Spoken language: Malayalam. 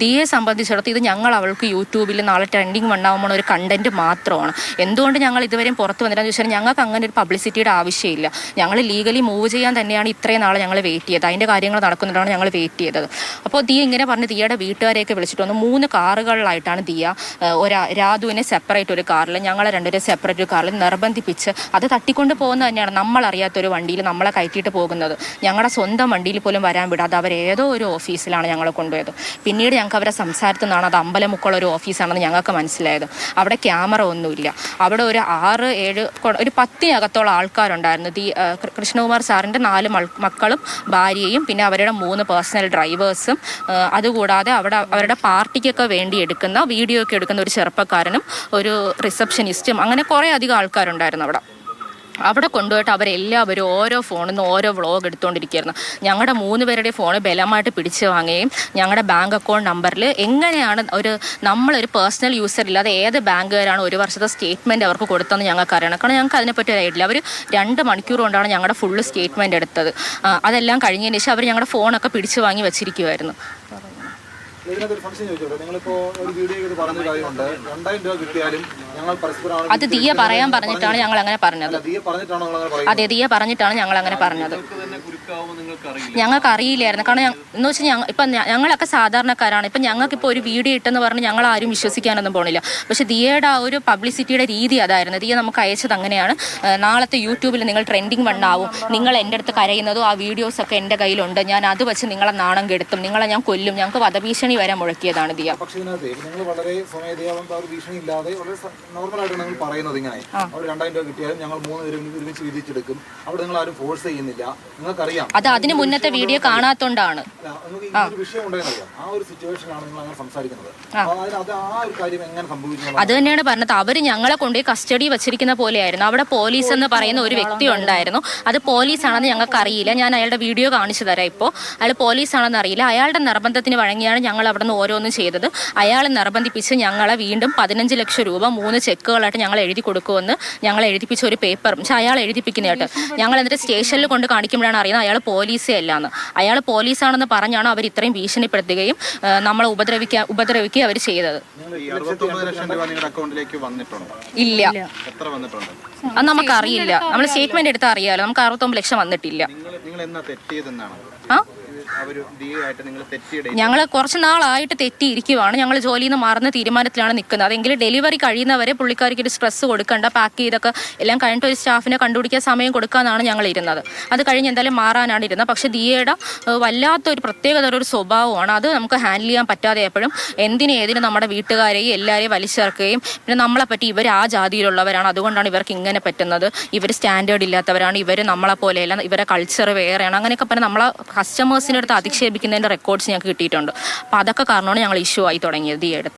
ദിയെ സംബന്ധിച്ചിടത്ത് ഇത് ഞങ്ങൾ അവൾക്ക് യൂട്യൂബിൽ നാളെ ട്രെൻഡിങ് വണ്ണാവുമ്പോൾ ഒരു കണ്ടന്റ് മാത്രമാണ്. എന്തുകൊണ്ട് ഞങ്ങൾ ഇതുവരെയും പുറത്ത് വന്നില്ലെന്ന് ചോദിച്ചാൽ ഞങ്ങൾക്ക് അങ്ങനെ ഒരു പബ്ലിസിറ്റിയുടെ ആവശ്യമില്ല. ഞങ്ങൾ ലീഗലി മൂവ് ചെയ്യാൻ തന്നെയാണ് ഇത്രയും നാളെ ഞങ്ങൾ വെയിറ്റ് ചെയ്തത്. അതിന്റെ കാര്യങ്ങൾ നടക്കുന്നുണ്ടാണ് ഞങ്ങൾ വെയിറ്റ് ചെയ്തത്. അപ്പോൾ ദിയ ഇങ്ങനെ പറഞ്ഞ് ദിയയുടെ വീട്ടുകാരെയൊക്കെ വിളിച്ചിട്ട് വന്നു. മൂന്ന് കാറുകളിലായിട്ടാണ് ദിയ ഒരാ രാധുവിനെ സെപ്പറേറ്റ് ഒരു കാറിൽ ഞങ്ങളെ രണ്ടുപേരെ സെപ്പറേറ്റ് ഒരു കാറിൽ നിർബന്ധിപ്പിച്ച് അത് തട്ടിക്കൊണ്ട് പോകുന്നത് തന്നെയാണ് നമ്മളറിയാത്തൊരു വണ്ടിയിൽ നമ്മളെ കയറ്റിയിട്ട് പോകുന്നത്. ഞങ്ങളുടെ സ്വന്തം വണ്ടിയിൽ പോലും വരാൻ വിടാതെ അവർ ഏതോ ഒരു ഓഫീസിലാണ് ഞങ്ങളെ കൊണ്ടുപോയത്. പിന്നീട് ഞങ്ങൾക്ക് അവരെ സംസാരത്തിൽ നിന്നാണ് അത് അമ്പലമുക്കുള്ള ഒരു ഓഫീസാണെന്ന് ഞങ്ങൾക്ക് മനസ്സിലായത്. അവിടെ ക്യാമറ ഒന്നുമില്ല. അവിടെ ഒരു ആറ് ഏഴ് ഒരു പത്തിനകത്തോളം ആൾക്കാരുണ്ടായിരുന്നു. കൃ- കൃഷ്ണകുമാർ സാറിന്റെ നാല് മക്കളും ഭാര്യയും പിന്നെ അവരുടെ മൂന്ന് പേഴ്സണൽ ഡ്രൈവേഴ്സും അതുകൂടാതെ അവിടെ അവരുടെ പാർട്ടിക്കൊക്കെ വേണ്ടി എടുക്കുന്ന വീഡിയോ ഒക്കെ എടുക്കുന്ന ഒരു ചെറുപ്പക്കാരനും ഒരു റിസപ്ഷനിസ്റ്റും അങ്ങനെ കുറേ അധികം ആൾക്കാരുണ്ടായിരുന്നു അവിടെ. അവിടെ കൊണ്ടുപോയിട്ട് അവരെല്ലാവരും ഓരോ ഫോണിൽ നിന്ന് ഓരോ വ്ളോഗ് എടുത്തുകൊണ്ടിരിക്കുകയായിരുന്നു ഞങ്ങളുടെ മൂന്ന് പേരുടെ ഫോൺ ബലമായിട്ട് പിടിച്ചു വാങ്ങുകയും ഞങ്ങളുടെ ബാങ്ക് അക്കൗണ്ട് നമ്പറിൽ എങ്ങനെയാണ് ഒരു നമ്മളൊരു പേഴ്സണൽ യൂസർ ഇല്ലാതെ ഏത് ബാങ്കുകാരാണ് ഒരു വർഷത്തെ സ്റ്റേറ്റ്മെന്റ് അവർക്ക് കൊടുത്തതെന്ന് ഞങ്ങൾക്ക് അറിയണം. കാരണം ഞങ്ങൾക്ക് അതിനെപ്പറ്റി ഒരു ഐഡിയ അവർ രണ്ട് മണിക്കൂർ കൊണ്ടാണ് ഞങ്ങളുടെ ഫുള്ള് സ്റ്റേറ്റ്മെന്റ് എടുത്തത്. അതെല്ലാം കഴിഞ്ഞതിന് ശേഷം അവർ ഞങ്ങളുടെ ഫോണൊക്കെ പിടിച്ചു വാങ്ങി വെച്ചിരിക്കുമായിരുന്നു ഇതിനകത്ത് ഒരു ഫംഗ്ഷൻ ചോദിച്ചോട്ടെ? നിങ്ങളിപ്പോൾ ഒരു വീഡിയോ പറഞ്ഞ കാര്യമുണ്ട്. രണ്ടായിരം രൂപ കിട്ടിയാലും അത് ദിയ പറയാൻ പറഞ്ഞിട്ടാണ് ഞങ്ങൾ അങ്ങനെ പറഞ്ഞത്. അതെ ദിയ പറഞ്ഞിട്ടാണ് ഞങ്ങൾ അങ്ങനെ പറഞ്ഞത്. ഞങ്ങൾക്ക് അറിയില്ലായിരുന്നു കാരണം എന്ന് വെച്ചാൽ ഞങ്ങൾ ഇപ്പം ഞങ്ങളൊക്കെ സാധാരണക്കാരാണ്. ഇപ്പം ഞങ്ങൾക്ക് ഇപ്പൊ ഒരു വീഡിയോ ഇട്ടെന്ന് പറഞ്ഞ് ഞങ്ങൾ ആരും വിശ്വസിക്കാനൊന്നും പോണില്ല. പക്ഷെ ദിയയുടെ ആ ഒരു പബ്ലിസിറ്റിയുടെ രീതി അതായിരുന്നു. ദിയ നമുക്ക് അയച്ചത് അങ്ങനെയാണ്. നാളത്തെ യൂട്യൂബിൽ നിങ്ങൾ ട്രെൻഡിങ് വണ്ണാവും. നിങ്ങൾ എന്റെ അടുത്ത് കരയുന്നതും ആ വീഡിയോസൊക്കെ എന്റെ കയ്യിലുണ്ട്. ഞാൻ അത് വെച്ച് നിങ്ങളെ നാണം കെടുത്തും. നിങ്ങളെ ഞാൻ കൊല്ലും. ഞങ്ങൾക്ക് വധഭീഷണി വരെ മുഴക്കിയതാണ് ദിയ പക്ഷേ വളരെ ഭീഷണി ഇല്ലാതെ വളരെ നോർമലായിട്ട് നിങ്ങൾ പറയുന്നത് ഇങ്ങനെ. അവിടെ രണ്ടായിരം രൂപ കിട്ടിയാലും ഞങ്ങൾ മൂന്ന് പേരും ഒരുമിച്ച് വിധിച്ചെടുക്കും അവിടെ നിങ്ങൾ ആരും ഫോഴ്സ് ചെയ്യുന്നില്ല. നിങ്ങൾക്കറിയാം. അത് അതിന് മുന്നത്തെ വീഡിയോ കാണാത്തോണ്ടാണ്. ഒരു വിഷയം ആ ഒരു സിറ്റുവേഷനിലാണ് നിങ്ങൾ അങ്ങനെ സംസാരിക്കുന്നത്. അത് ആ ഒരു കാര്യം എങ്ങനെ അത് തന്നെയാണ് പറഞ്ഞത്. അവർ ഞങ്ങളെ കൊണ്ടുപോയി കസ്റ്റഡി വെച്ചിരിക്കുന്ന പോലെയായിരുന്നു. അവിടെ പോലീസ് എന്ന് പറയുന്ന ഒരു വ്യക്തി ഉണ്ടായിരുന്നു. അത് പോലീസാണെന്ന് ഞങ്ങൾക്ക് അറിയില്ല ഞാൻ അയാളുടെ വീഡിയോ കാണിച്ചു തരാം ഇപ്പോൾ അയാൾ പോലീസാണെന്ന് അറിയില്ല. അയാളുടെ നിർബന്ധത്തിന് വഴങ്ങിയാണ് ഞങ്ങൾ അവിടെ നിന്ന് ഓരോന്നും ചെയ്തത്. അയാളെ നിർബന്ധിപ്പിച്ച് ഞങ്ങളെ വീണ്ടും പതിനഞ്ച് ലക്ഷം രൂപ മൂന്ന് ചെക്കുകളായിട്ട് ഞങ്ങൾ എഴുതി കൊടുക്കുമെന്ന് ഞങ്ങൾ എഴുതിപ്പിച്ച ഒരു പേപ്പർ പക്ഷേ അയാൾ എഴുതിപ്പിക്കുന്ന കേട്ടോ. ഞങ്ങൾ എന്നിട്ട് സ്റ്റേഷനിൽ കൊണ്ട് കാണിക്കുമ്പോഴാണ് അറിയുന്നത് അയാൾ പോലീസേ അല്ലാന്ന്. അയാൾ പോലീസാണെന്ന് പറഞ്ഞാണ് അവർ ഇത്രയും ഭീഷണിപ്പെടുത്തുകയും നമ്മളെ ഉപദ്രവിക്കുക ഉപദ്രവിക്കുകയും അവർ ചെയ്തത്. ഇല്ല. അത് നമുക്കറിയില്ല. നമ്മൾ സ്റ്റേറ്റ്മെന്റ് എടുത്താൽ അറിയാലോ നമുക്ക് അറുപത്തൊമ്പത് ലക്ഷം വന്നിട്ടില്ല. ആ? ഞങ്ങൾ കുറച്ച് നാളായിട്ട് തെറ്റിയിരിക്കുവാണ്. ഞങ്ങൾ ജോലിയിൽ നിന്ന് മാറുന്ന തീരുമാനത്തിലാണ് നിൽക്കുന്നത്. അതെങ്കിൽ ഡെലിവറി കഴിയുന്നവരെ പുള്ളിക്കാർക്ക് ഒരു സ്ട്രെസ് കൊടുക്കണ്ട. പാക്ക് ചെയ്തൊക്കെ എല്ലാം കഴിഞ്ഞിട്ട് ഒരു സ്റ്റാഫിനെ കണ്ടുപിടിക്കാൻ സമയം കൊടുക്കാനാണ് ഞങ്ങൾ ഇരുന്നത്. അത് കഴിഞ്ഞ് എന്തായാലും മാറാനാണ് ഇരുന്നത്. പക്ഷെ ദിയയുടെ വല്ലാത്തൊരു പ്രത്യേകത ഒരു സ്വഭാവമാണ്. അത് നമുക്ക് ഹാൻഡിൽ ചെയ്യാൻ പറ്റാതെ എപ്പോഴും എന്തിനും ഏതിനും നമ്മുടെ വീട്ടുകാരെയും എല്ലാവരെയും വലിച്ചിറക്കുകയും പിന്നെ നമ്മളെ പറ്റി ഇവർ ആ ജാതിയിലുള്ളവരാണ്. അതുകൊണ്ടാണ് ഇവർക്ക് ഇങ്ങനെ പറ്റുന്നത്. ഇവർ സ്റ്റാൻഡേർഡ് ഇല്ലാത്തവരാണ്. ഇവർ നമ്മളെ പോലെയല്ല ഇവരെ കൾച്ചർ വേറെയാണ്. അങ്ങനെയൊക്കെ പറഞ്ഞ് നമ്മളെ കസ്റ്റമേഴ്സിന്റെ അടുത്ത് അധിക്ഷേപിക്കുന്നതിന്റെ റെക്കോർഡ്സ് ഞങ്ങൾക്ക് കിട്ടിയിട്ടുണ്ട്. അപ്പോൾ അതൊക്കെ കാരണമാണ് ഞങ്ങൾ ഇഷ്യൂ ആയി തുടങ്ങിയത് ദിയയുടെ